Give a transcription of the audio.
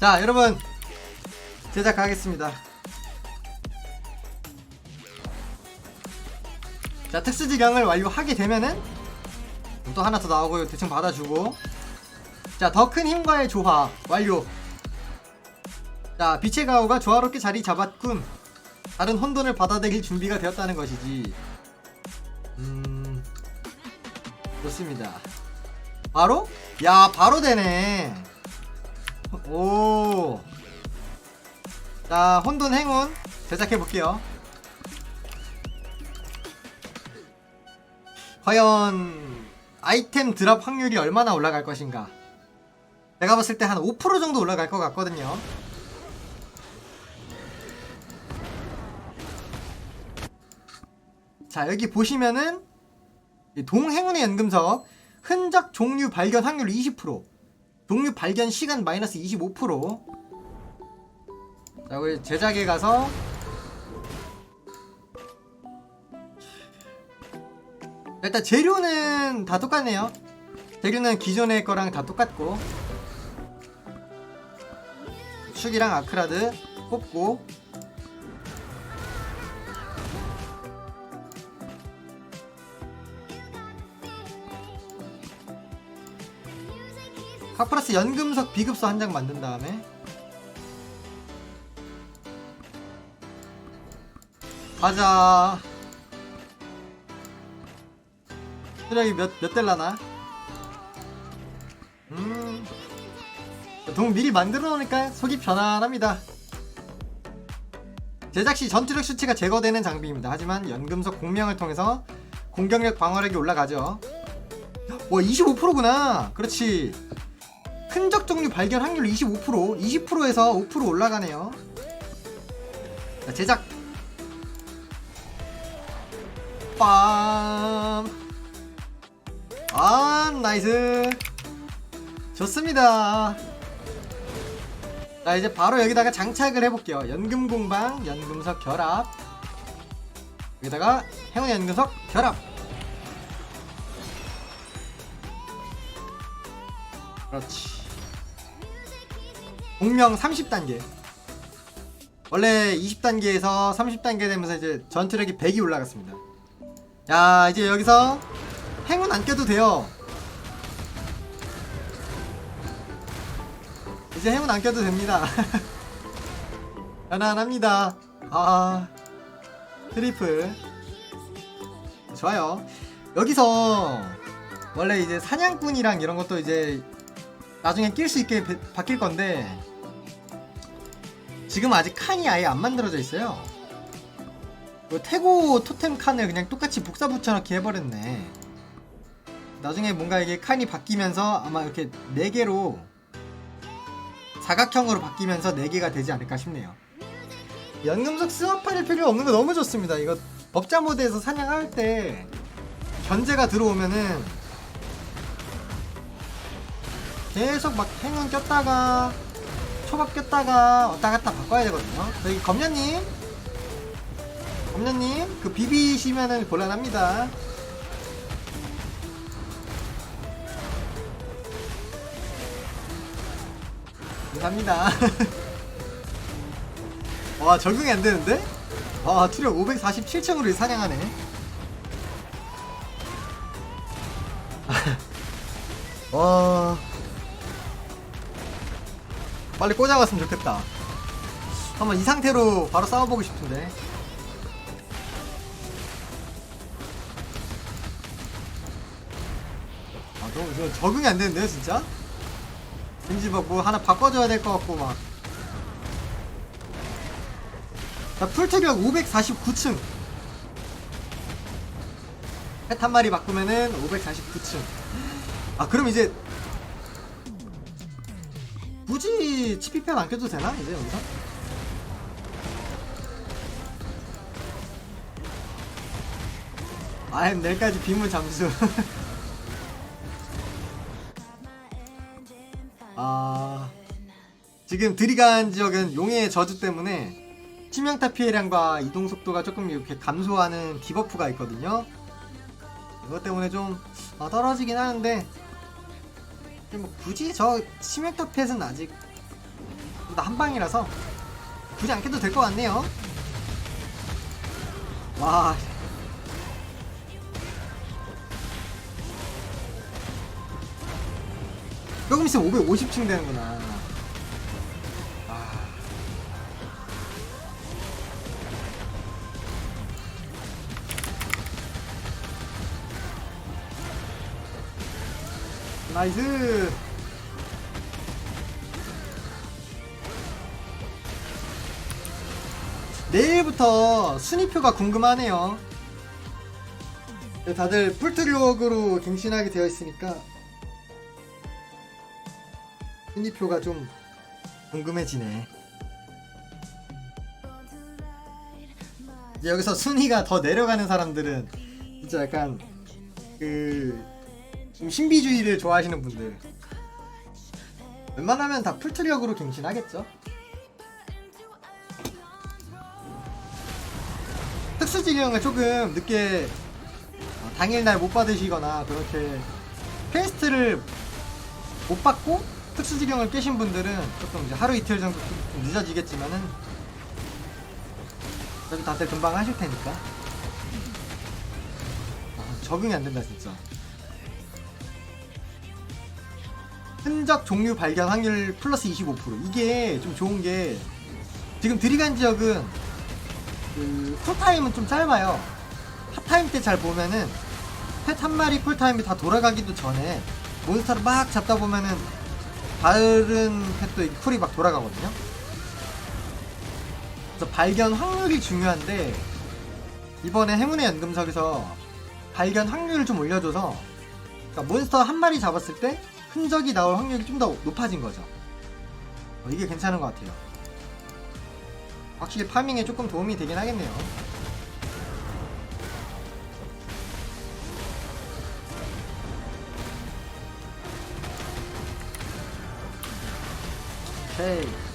자 여러분. 제작하겠습니다. 자 특수 지령을 완료하게 되면은 또 하나 더 나오고 대충 받아주고. 자 더 큰 힘과의 조화 완료. 자 빛의 가오가 조화롭게 자리 잡았군. 다른 혼돈을 받아들일 준비가 되었다는 것이지. 음 좋습니다. 바로? 야 바로 되네 오. 자, 혼돈 행운 제작해 볼게요. 과연 아이템 드랍 확률이 얼마나 올라갈 것인가? 내가 봤을 때 한 5% 정도 올라갈 것 같거든요. 자, 여기 보시면은 이 동행운의 연금석 흔적 종류 발견 확률 20% 종류 발견 시간 마이너스 25%. 자, 우리 제작에 가서 일단 재료는 다 똑같네요. 재료는 기존의 거랑 다 똑같고 축이랑 아크라드 뽑고 카프라스 연금석 비급서 한 장 만든 다음에 가자 쓰레기 몇, 몇 델라나? 음. 동 미리 만들어 놓으니까 속이 편안합니다. 제작 시 전투력 수치가 제거되는 장비입니다. 하지만 연금속 공명을 통해서 공격력 방어력이 올라가죠. 와 25%구나. 그렇지. 흔적 종류 발견 확률 25% 20%에서 5% 올라가네요. 자, 제작. 빰. 아, 나이스. 좋습니다. 자, 이제 바로 여기다가 장착을 해볼게요. 연금 공방, 연금석 결합. 여기다가 행운 연금석 결합. 그렇지. 공명 30단계. 원래 20단계에서 30단계 되면서 이제 전투력이 100이 올라갔습니다. 자, 이제 여기서 행운 안 껴도 돼요. 이제 행운 안 껴도 됩니다. 편안합니다. 아, 트리플. 좋아요. 여기서 원래 이제 사냥꾼이랑 이런 것도 이제 나중에 낄 수 있게 배- 바뀔 건데 지금 아직 칸이 아예 안 만들어져 있어요. 그 태고 토템 칸을 그냥 똑같이 복사 붙여넣기 해버렸네. 나중에 뭔가 이게 칸이 바뀌면서 아마 이렇게 4개로 사각형으로 바뀌면서 4개가 되지 않을까 싶네요. 연금석 스왑할 필요 없는 거 너무 좋습니다. 이거 법자 모드에서 사냥할 때 견제가 들어오면은 계속 막 행운 꼈다가 초밥 꼈다가 왔다 갔다 바꿔야 되거든요. 저기 검녀님, 검녀님 그 비비시면은 곤란합니다. 감사합니다. 와 적응이 안 되는데? 와 투력 547층으로 사냥하네. 와 빨리 꽂아갔으면 좋겠다. 한번 이 상태로 바로 싸워보고 싶은데. 아, 너무 저 적응이 안 되는데요, 진짜? 왠지 막 뭐 하나 바꿔줘야 될 것 같고 막. 자, 풀체력 549층. 펫 한 마리 바꾸면은 549층. 아, 그럼 이제 굳이 치피펜 안 껴도 되나? 이제 여기서? 아, 내일까지 빗물 잠수. 아, 지금 드리간 지역은 용의 저주 때문에 치명타 피해량과 이동 속도가 조금 이렇게 감소하는 디버프가 있거든요. 이것 때문에 좀 아, 떨어지긴 하는데 근데 뭐 굳이 저 치명타 펫은 아직 나한 방이라서 굳이 안 켜도 될 것 같네요. 와. 조금 있으면 550층 되는구나. 나이스. 내일부터 순위표가 궁금하네요. 네, 다들 풀트리옥으로 갱신하게 되어 있으니까 순위표가 좀 궁금해지네. 여기서 순위가 더 내려가는 사람들은 진짜 약간 그 좀 신비주의를 좋아하시는 분들. 웬만하면 다 풀트리옥으로 갱신하겠죠. 특수지경을 조금 늦게 어, 당일날 못 받으시거나 그렇게 퀘스트를 못 받고 특수지경을 깨신 분들은 조금 이제 하루 이틀 정도 좀 늦어지겠지만은 그래도 다들 금방 하실 테니까. 아, 적응이 안 된다 진짜 흔적 종류 발견 확률 플러스 25% 이게 좀 좋은 게 지금 들이간 지역은 그 쿨타임은 좀 짧아요. 핫타임 때 잘 보면은 펫 한 마리 쿨타임이 다 돌아가기도 전에 몬스터를 막 잡다 보면은 다른 펫도 이 쿨이 막 돌아가거든요. 그래서 발견 확률이 중요한데 이번에 행운의 연금석에서 발견 확률을 좀 올려줘서 그러니까 몬스터 한 마리 잡았을 때 흔적이 나올 확률이 좀 더 높아진 거죠. 어, 이게 괜찮은 것 같아요. 확실히 파밍에 조금 도움이 되긴 하겠네요. 오케이.